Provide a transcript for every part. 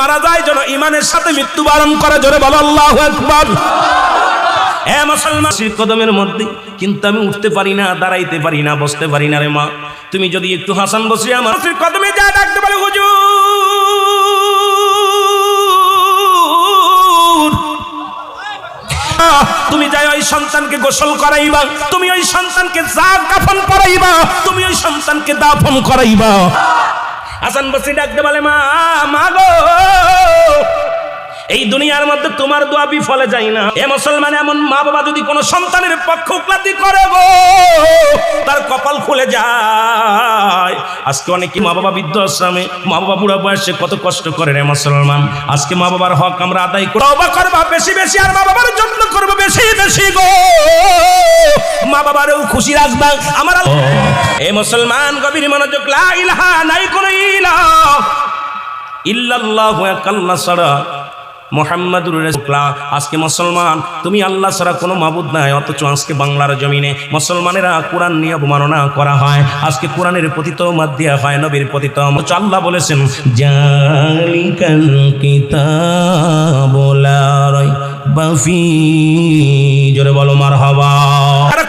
মারা যায়, যেন ইমানের সাথে মৃত্যুবরণ করে। জোরে বলো, আল্লাহ একবার এ মুসলমান শির কদমের মধ্যে কিন্তু আমি উঠতে পারি না, দাঁড়াইতে পারি না, বসতে পারি না রে মা। তুমি যদি একটু হাসান বসে আমার শির কদমে যা ডাকতে পারে হুজুর। তুমি যাই ওই সন্তানকে গোসল করাইবা, তুমি ওই সন্তানকে যা কাফন করাইবা তুমি ওই সন্তানকে দাফন করাইবা। হাসান বসি ডাকতে বলে, মা মা গো, এই দুনিয়ার মধ্যে তোমার দোয়া বিফলে যায় না। এ মুসলমান এমন মা বাবা যদি কোনো সন্তানের পক্ষ উপলব্ধি করে গো, তার কপাল খুলে যায়। আজকে অনেকে মা বাবা বৃদ্ধ আশ্রমে মা বাবা বুড়া বয়সে কত কষ্ট করে রে মুসলমান। আজকে মা বাবার হক আমরা আদায় করব করবা বেশি বেশি, আর মা বাবার যত্ন করব বেশি বেশি গো। মা বাবারও খুশি রাখবা, আমার এ মুসলমান, গভীর মনোযোগ, লা ইলাহা নাই কোন ইলাহ। ইল্লাল্লাহু এক আল্লাহ ছাড়া মোহাম্মদুর রেজুকলা আজকে মুসলমান। তুমি আল্লাহ ছাড়া কোনো মাবুদ নাই, অথচ আজকে বাংলার জমিনে মুসলমানেরা কোরআন নিয়ে অবমাননা করা হয়। আজকে কোরআনের পতিত মাদ দেওয়া হয়, নবীর পতিত আল্লাহ বলেছেন, জালিকাল কিতাবু লা জোরে বলো, মারহাবা।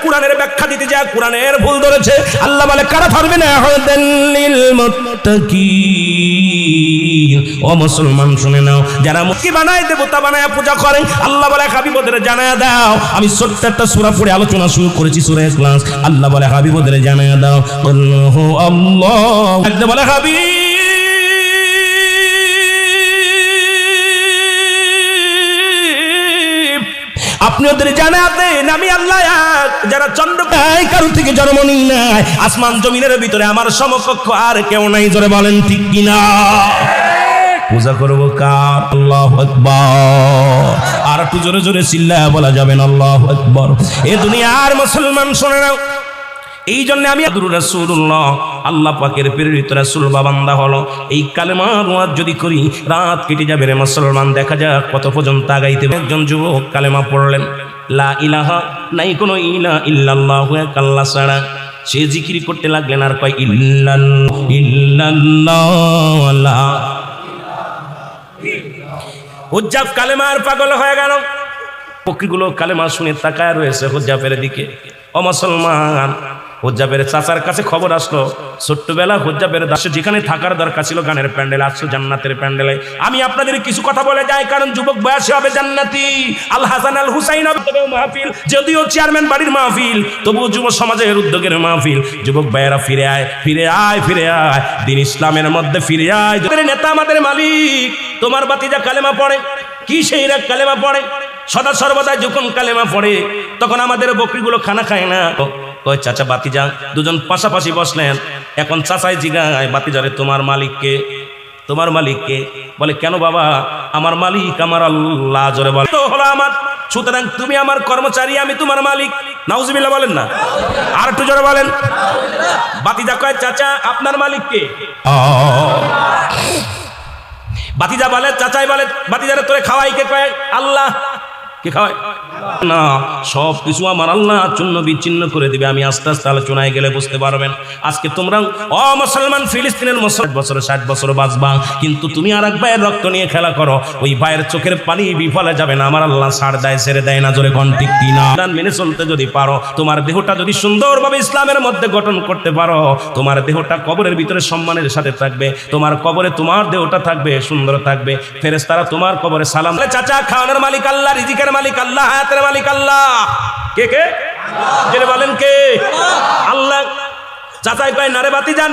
কোরআনের ব্যাখ্যা দিতে যায়, কোরআনের ভুল ধরেছে। আল্লাহ বলে, কারা পারবে না? মুত্তাকিন ও মুসলমান, শুনে নাও। যারা মুক্তি বানায়, দেবতা বানায়, পূজা করে, আল্লাহ বলে, হাবিবদের জানায় দাও। আমি ছোট্ট একটা সূরা পড়ে আলোচনা শুরু করেছি, সূরা ইখলাস। আল্লাহ বলে, হাবিবদের জানায় দাও। বলে, হাবিব আপনি ওদের জানা দেন আমি আল্লাহ। যারা চন্দ্র পায় কারও থেকে জন্ম নিন নাই আসমান জমিনের ভিতরে আমার সমকক্ষ আর কেউ নাই জোরে বলেন ঠিক কিনা? পূজা করব কার? আল্লাহ আকবর। আর একটু জোরে জোরে চিল্লা বলা যাবেন আল্লাহ আকবর। এ দুনিয়ার মুসলমান শোনে নাও। এই জন্য আমি রাসূলুল্লাহ, আল্লাহ পাকের প্রেরিত রাসূল বাবান্দা হলো। এই কালেমার ওয়াজ যদি করি, রাত কেটে যাবে রে মুসলমান, দেখা যাক কত পর্যন্ত আগাইতে একজন যুবক কালেমা পড়লেন, লা ইলাহা, নাই কোনো ইলা ইল্লাল্লাহ এক আল্লাহ ছাড়া। সে জিকির করতে লাগলেন আর কয়, ইল্লাল, ইল্লাল্লাহ, লা হুজ্জাব কালেমার পাগল হয়ে গেল। পক্ষীগুলো কালেমা শুনে তাকায় রয়েছে হুজ্জাবের দিকে। ও মুসলমান হুজ্জাবের চাচার কাছে খবর আসলো, ছোট্টবেলা হুজ্জাবের দাসে যেখানে থাকার দরকার ছিল গানের প্যান্ডেল আসছো জান্নাতের প্যান্ডেলে। আমি আপনাদের কিছু কথা বলে যাই, কারণ যুবক বয়সে হবে জান্নাতি। আল হাসান, আল হুসাইন মাহফিল, যদিও চেয়ারম্যান বাড়ির মাহফিল, তবুও যুব সমাজের উদ্যোগের মাহফিল। যুবক ভাইয়েরা ফিরে আয় ফিরে আয় ফিরে আয়, দিন ইসলামের মধ্যে ফিরে আয়। নেতা আমাদের মালিক, তোমার বাতিজা কালেমা পড়ে কি সেই রাগ কালেমা পড়ে? সদা সর্বদা যখন কালেমা পড়ে, তখন আমাদের বকরিগুলো খানা খায় না। কয় চাচা বাতিজা দুজন পাশাপাশি বসলেন। এখন চাচাই জিগায় বাতিজারে তোমার মালিককে তোমার মালিককে। বলে কেন বাবা? আমার মালিক আমার আল্লাহ। জোরে বলে তো হলো আমার। সুতরাং তুমি আমার কর্মচারী আমি তোমার মালিক। নাউজুবিল্লাহ বলেন না। আর একটু জোরে বলেন। বাতিজা কয় চাচা আপনার মালিককে? বাতিজা বলে চাচাই বলে বাতিজারে তোরে খাওয়াই কে? কয় আল্লাহ কে খাওয়ায় না, সব কিছু আমার আল্লাহ জন্য বিচ্ছিন্ন করে দিবে। আমি আস্তে আস্তে আলোচনায় গেলে বুঝতে পারবেন। আজকে তোমরা, অ, মুসলমান ফিলিস্তিনের মুসলমান বছর ষাট বছর বাঁচবা, কিন্তু তুমি আর এক ভাইয়ের রক্ত নিয়ে খেলা করো। ওই ভাইয়ের চোখের পানি বিফলে যাবে না। আমার আল্লাহ দেয় দেয় না, জোরে মেনে চলতে যদি পারো, তোমার দেহটা যদি সুন্দরভাবে ইসলামের মধ্যে গঠন করতে পারো, তোমার দেহটা কবরের ভিতরে সম্মানের সাথে থাকবে। তোমার কবরে তোমার দেহটা থাকবে, সুন্দর থাকবে। ফেরেশতারা তোমার কবরে সালাম। চাচা, খাওয়ানোর মালিক আল্লাহ, রিজিকের মালিক আল্লাহ, হায়াতের মালিক আল্লাহ। কে কে? বলেন কে? আল্লাহ। চাচাই কয় নারে বাতি যান।